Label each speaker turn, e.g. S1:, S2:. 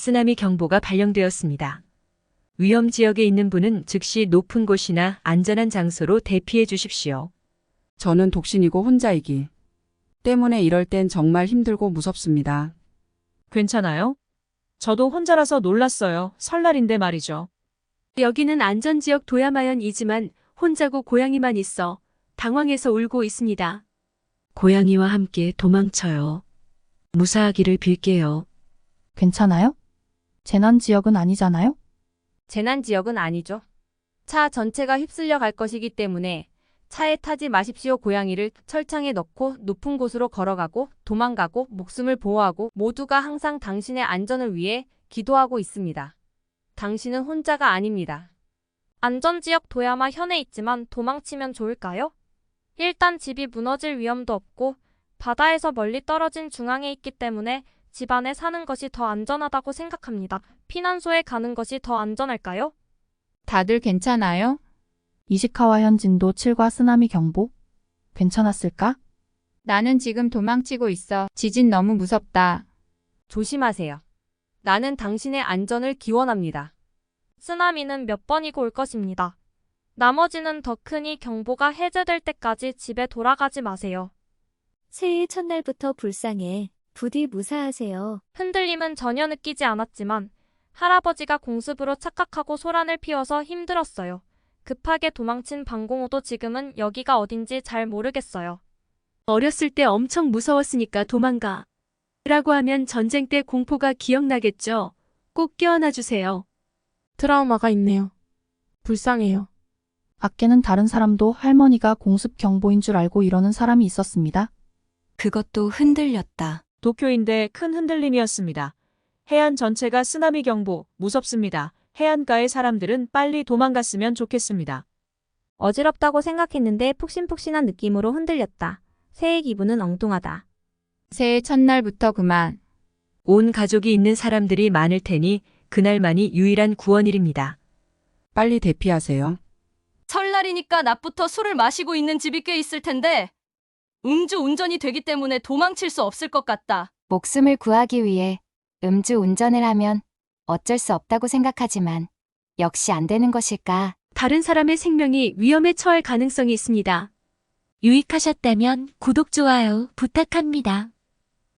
S1: 쓰나미 경보가 발령되었습니다. 위험 지역에 있는 분은 즉시 높은 곳이나 안전한 장소로 대피해 주십시오.
S2: 저는 독신이고 혼자이기 때문에 이럴 땐 정말 힘들고 무섭습니다.
S3: 괜찮아요? 저도 혼자라서 놀랐어요. 설날인데 말이죠.
S4: 여기는 안전지역 도야마현이지만 혼자고 고양이만 있어 당황해서 울고 있습니다.
S1: 고양이와 함께 도망쳐요. 무사하기를 빌게요.
S5: 괜찮아요? 재난 지역은 아니잖아요?
S6: 재난 지역은 아니죠. 차 전체가 휩쓸려 갈 것이기 때문에 차에 타지 마십시오. 고양이를 철창에 넣고 높은 곳으로 걸어가고 도망가고 목숨을 보호하고 모두가 항상 당신의 안전을 위해 기도하고 있습니다. 당신은 혼자가 아닙니다.
S7: 안전지역 도야마 현에 있지만 도망치면 좋을까요? 일단 집이 무너질 위험도 없고 바다에서 멀리 떨어진 중앙에 있기 때문에 집 안에 사는 것이 더 안전하다고 생각합니다. 피난소에 가는 것이 더 안전할까요?
S8: 다들 괜찮아요?
S5: 이시카와 현진도 7과 쓰나미 경보? 괜찮았을까?
S8: 나는 지금 도망치고 있어. 지진 너무 무섭다.
S6: 조심하세요. 나는 당신의 안전을 기원합니다.
S7: 쓰나미는 몇 번이고 올 것입니다. 나머지는 더 크니 경보가 해제될 때까지 집에 돌아가지 마세요.
S9: 새해 첫날부터 불쌍해. 부디 무사하세요.
S7: 흔들림은 전혀 느끼지 않았지만 할아버지가 공습으로 착각하고 소란을 피워서 힘들었어요. 급하게 도망친 방공호도 지금은 여기가 어딘지 잘 모르겠어요.
S4: 어렸을 때 엄청 무서웠으니까 도망가. 라고 하면 전쟁 때 공포가 기억나겠죠? 꼭 껴안아 주세요.
S10: 트라우마가 있네요. 불쌍해요.
S5: 밖에는 다른 사람도 할머니가 공습 경보인 줄 알고 이러는 사람이 있었습니다.
S11: 그것도 흔들렸다.
S3: 도쿄인데 큰 흔들림이었습니다. 해안 전체가 쓰나미 경보, 무섭습니다. 해안가의 사람들은 빨리 도망갔으면 좋겠습니다.
S6: 어지럽다고 생각했는데 푹신푹신한 느낌으로 흔들렸다. 새해 기분은 엉뚱하다.
S8: 새해 첫날부터 그만.
S1: 온 가족이 있는 사람들이 많을 테니 그날만이 유일한 구원일입니다.
S2: 빨리 대피하세요.
S11: 설날이니까 낮부터 술을 마시고 있는 집이 꽤 있을 텐데 음주 운전이 되기 때문에 도망칠 수 없을 것 같다.
S12: 목숨을 구하기 위해 음주 운전을 하면 어쩔 수 없다고 생각하지만 역시 안 되는 것일까?
S4: 다른 사람의 생명이 위험에 처할 가능성이 있습니다. 유익하셨다면 구독, 좋아요 부탁합니다.